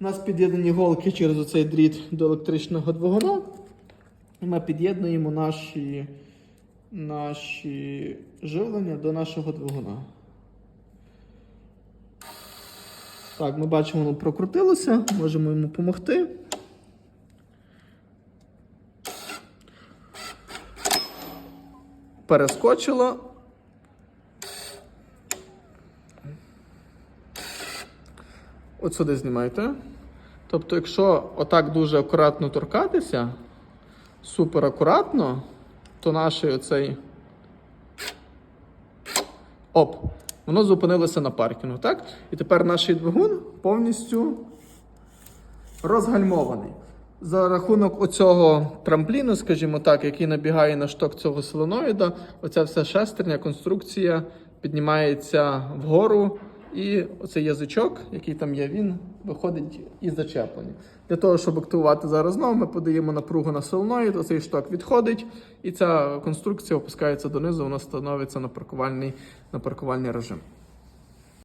У нас під'єднані голки через оцей дріт до електричного двигуна. Ми під'єднуємо наші, наші живлення до нашого двигуна. Так, ми бачимо, воно прокрутилося, можемо йому допомогти. Перескочило. От сюди знімайте. Тобто, якщо отак дуже акуратно торкатися, супер акуратно, то наш оцей. Оп! Воно зупинилося на паркінгу, так? І тепер наш двигун повністю розгальмований. За рахунок оцього трампліну, скажімо так, який набігає на шток цього солоноїда, оця вся шестерня, конструкція піднімається вгору, і оцей язичок, який там є, він виходить із зачеплення. Для того, щоб активувати зараз знову, ми подаємо напругу на солоноїд, оцей шток відходить, і ця конструкція опускається донизу, вона становиться на паркувальний, на паркувальний режим.